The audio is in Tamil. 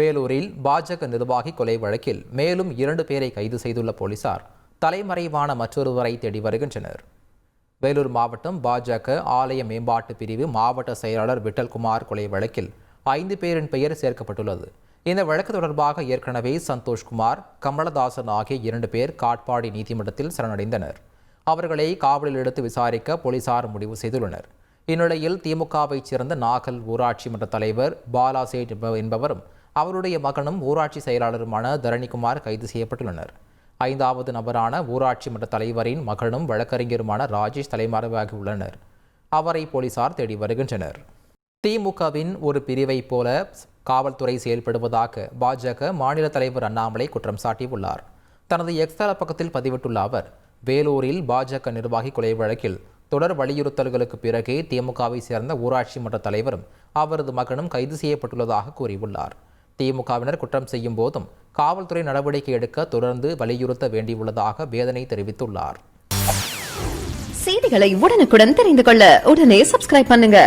வேலூரில் பாஜக நிர்வாகி கொலை வழக்கில் மேலும் இரண்டு பேரை கைது செய்துள்ள போலீசார் தலைமறைவான மற்றொருவரை தேடி வருகின்றனர். வேலூர் மாவட்டம் பாஜக ஆலய மேம்பாட்டு பிரிவு மாவட்ட செயலாளர் விட்டல்குமார் கொலை வழக்கில் ஐந்து பேரின் பெயர் சேர்க்கப்பட்டுள்ளது. இந்த வழக்கு தொடர்பாக ஏற்கனவே சந்தோஷ்குமார் கமலதாசன் ஆகிய இரண்டு பேர் காட்பாடி நீதிமன்றத்தில் சரணடைந்தனர். அவர்களை காவலில் எடுத்து விசாரிக்க போலீசார் முடிவு செய்துள்ளனர். இந்நிலையில் திமுகவைச் சேர்ந்த நாகல் ஊராட்சி மன்ற தலைவர் பாலாசேட் என்பவரும் அவருடைய மகனும் ஊராட்சி செயலாளருமான தரணிகுமார் கைது செய்யப்பட்டுள்ளனர். ஐந்தாவது நபரான ஊராட்சி மன்ற தலைவரின் மகனும் வழக்கறிஞருமான ராஜேஷ் தலைமறைவாகி உள்ளனர். அவரை போலீசார் தேடி வருகின்றனர். திமுகவின் ஒரு பிரிவைப் போல காவல்துறை செயல்படுவதாக பாஜக மாநில தலைவர் அண்ணாமலை குற்றம் சாட்டியுள்ளார். தனது எக்ஸ்தல பக்கத்தில் பதிவிட்டுள்ள அவர் வேலூரில் பாஜக நிர்வாகி கொலை வழக்கில் தொடர் வலியுறுத்தல்களுக்கு பிறகே திமுகவை சேர்ந்த ஊராட்சி மன்ற தலைவரும் அவரது மகனும் கைது செய்யப்பட்டுள்ளதாக கூறியுள்ளார். திமுகவினர் குற்றம் செய்யும் போதும் காவல்துறை நடவடிக்கை எடுக்க தொடர்ந்து வலியுறுத்த வேண்டியுள்ளதாக வேதனை தெரிவித்துள்ளார். செய்திகளை உடனுக்குடன் தெரிந்து கொள்ள உடனே சப்ஸ்கிரைப் பண்ணுங்க.